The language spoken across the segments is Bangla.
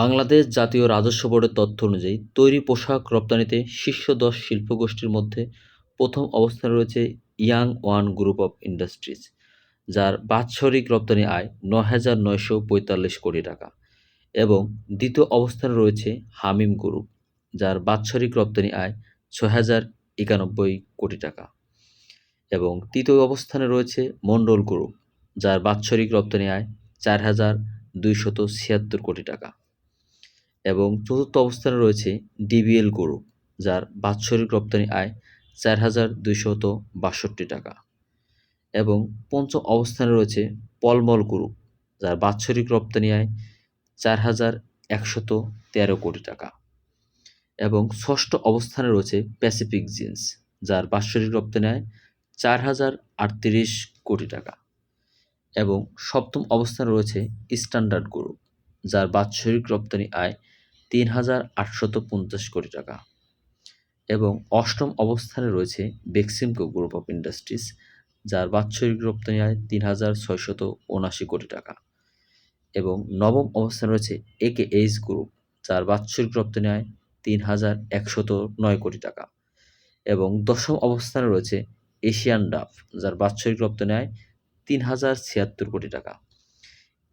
বাংলাদেশ জাতীয় রাজস্ব বোর্ডের তথ্য অনুযায়ী তৈরি পোশাক রপ্তানিতে শীর্ষ দশ শিল্পগোষ্ঠীর মধ্যে প্রথম অবস্থানে রয়েছে Young One Group of Industries, যার বাৎসরিক রপ্তানি আয় ন হাজার নয়শো পঁয়তাল্লিশ কোটি টাকা, এবং দ্বিতীয় অবস্থানে রয়েছে হামিম গ্রুপ, যার বাৎসরিক রপ্তানি আয় ছয় হাজার একানব্বই কোটি টাকা, এবং তৃতীয় অবস্থানে রয়েছে মণ্ডল গ্রুপ, যার বাৎসরিক রপ্তানি আয় চার হাজার দুইশত ছিয়াত্তর কোটি টাকা। এবং চতুর্থ অবস্থানে রয়েছে ডিবিএল গ্রুপ যার বাৎসরিক রপ্তানি আয় চার হাজার দুইশত বাষট্টি টাকা। এবং পঞ্চম অবস্থানে রয়েছে পলমল গ্রুপ যার বাৎসরিক রপ্তানি আয় চার হাজার একশত তেরো কোটি টাকা। এবং ষষ্ঠ অবস্থানে রয়েছে প্যাসিফিক জিন্স যার বাৎসরিক রপ্তানি আয় চার হাজার আটত্রিশ কোটি টাকা। এবং সপ্তম অবস্থানে রয়েছে স্ট্যান্ডার্ড গ্রুপ যার বাৎসরিক রপ্তানি আয় তিন হাজার আটশত পঞ্চাশ কোটি টাকা। এবং অষ্টম অবস্থানে রয়েছে বেক্সিমকো গ্রুপ অফ ইন্ডাস্ট্রিজ, যার বাৎসরিক রপ্তানি আয় তিন হাজার ছয়শত উনাশি কোটি টাকা। এবং নবম অবস্থানে রয়েছে একে এইচ গ্রুপ, যার বাৎসরিক রপ্তানি আয় তিন হাজার একশত নয় কোটি টাকা। এবং দশম অবস্থানে রয়েছে এশিয়ান ডাফ, যার বাৎসরিক রপ্তানি আয় তিন হাজার ছিয়াত্তর কোটি টাকা।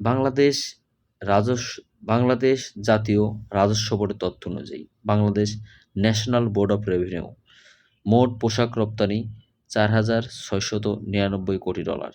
বাংলাদেশ রাজস্ব বাংলাদেশ জাতীয় রাজস্ব বোর্ডের তথ্য অনুযায়ী Bangladesh National Board of Revenue মোট পোশাক রপ্তানি চার হাজার ছয়শত নিরানব্বই কোটি ডলার।